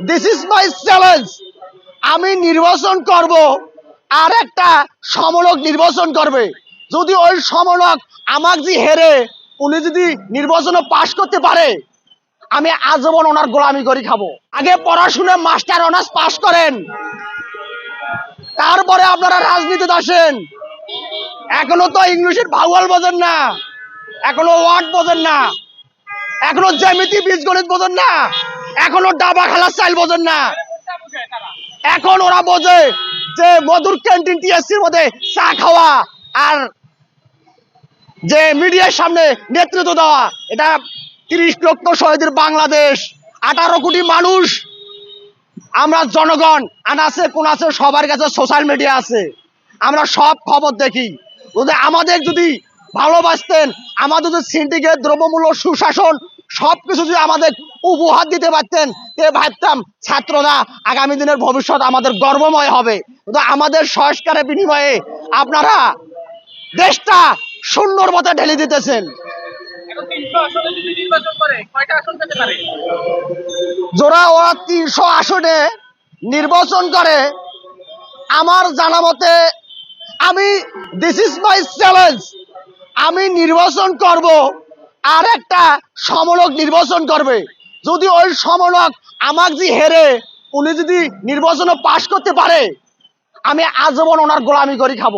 This is my challenge আমি নির্বাচন করব আর একটা সমলক নির্বাচন করবে। যদি ওই সমলক আমাক যে হেরে, উনি যদি নির্বাচনে পাশ করতে পারে, আমি আজীবন ওনার গোলামি করে খাব। আগে পড়াশুনে মাস্টার অনার্স পাশ করেন। তারপরে আপনারা রাজনীতিতে আসেন। এখনও তো ইংলিশের ভাউয়াল বোঝেন না। এখনও ওয়ার্ড বোঝেন না। এখনও জ্যামিতি বীজগণিত বোঝেন না। এখনও ডাবা খেলার চাইল বোঝেন না। এখন ওরা বোঝে যে মধুর ক্যান্টিন টিএসসির মধ্যে চা খাওয়া আর যে মিডিয়ার সামনে নেতৃত্ব দেওয়া, এটা তিরিশ লক্ষ শহীদের বাংলাদেশ, আঠারো কোটি মানুষ। আমরা জনগণ আনাছে কোন আছে সবার কাছে সোশ্যাল মিডিয়া আছে। আমরা সব খবর দেখি। আমাদের যদি ভালোবাসতেন, আমাদের যদি সিন্ডিকেট দ্রব্যমূল্য সুশাসন সবকিছু যদি আমাদের উপহার দিতে পারতেন তে ভাবতাম ছাত্ররা আগামী দিনের ভবিষ্যৎ আমাদের গর্বময় হবে। কিন্তু আমাদের সংস্কারের বিনিময়ে আপনারা দেশটা শূন্যর মতো ঢেলে দিতেছেন। যারা ওরা তিনশো আসনে নির্বাচন করে। আমার জানা মতে আমি দিস ইজ মাই চ্যালেঞ্জ আমি নির্বাচন করব। আর একটা সমলক নির্বাচন করবে। যদি ওই সমলক আমাক যে হেরে, উনি যদি নির্বাচনে পাশ করতে পারে, আমি আজীবন ওনার গোলামি করে খাব।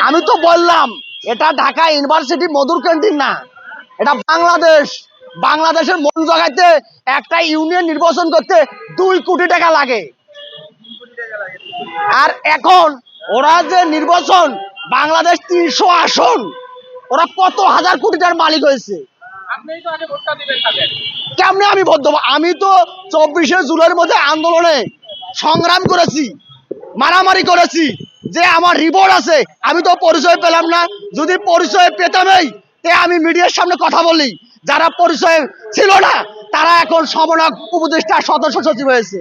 আমি তো বললাম, এটা ঢাকা ইউনিভার্সিটি মধুর ক্যান্টিন না। এটা বাংলাদেশ। বাংলাদেশের মন জগাইতে একটা ইউনিয়ন নির্বাচন করতে দুই কোটি টাকা লাগে। আর এখন ওরা যে নির্বাচন বাংলাদেশ তিনশো আসন ওরা কত হাজার কোটি টাকার মালিক হয়েছে? কেমনে আমি ভোট দেবো? আমি তো চব্বিশে জুলাইয়ের মধ্যে আন্দোলনে সংগ্রাম করেছি মারামারি করেছি যে আমার রিপোর্ট আছে আমি তো পরিচয় পেলাম না। যদি পরিচয় পেতামই তে আমি মিডিয়ার সামনে কথা বলি। যারা পরিচয় ছিল না তারা এখন সমনক উপদেষ্টা সদস্য সচিব হয়েছে।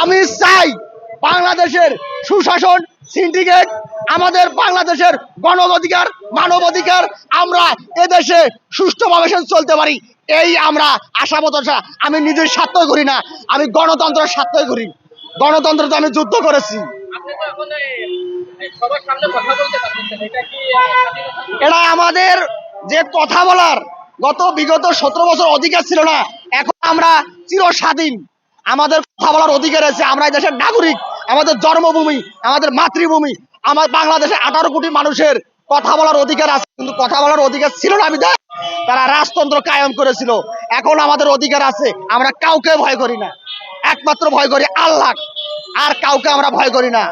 আমি চাই বাংলাদেশের সুশাসন সিন্ডিকেট আমাদের বাংলাদেশের গণ অধিকার মানব অধিকার আমরা এদেশে সুষ্ঠুভাবে চলতে পারি এই আমরা আশা। আমি নিজের স্বার্থই করি না আমি গণতন্ত্রের স্বার্থই করি গণতন্ত্র তো আমি যুদ্ধ করেছি? এটা আমাদের যে কথা বলার গত বিগত সতেরো বছর অধিকার ছিল না এখন আমরা চির স্বাধীন আমাদের কথা বলার অধিকার আছে আমরা এই দেশের নাগরিক, আমাদের জন্মভূমি, আমাদের মাতৃভূমি, আমার বাংলাদেশে আঠারো কোটি মানুষের কথা বলার অধিকার আছে, কিন্তু কথা বলার অধিকার ছিল না আমি দেখ তারা রাজতন্ত্র কায়েম করেছিল। এখন আমাদের অধিকার আছে, আমরা কাউকে ভয় করি না। একমাত্র ভয় করি আল্লাহ আর কাউকে আমরা ভয় করি না।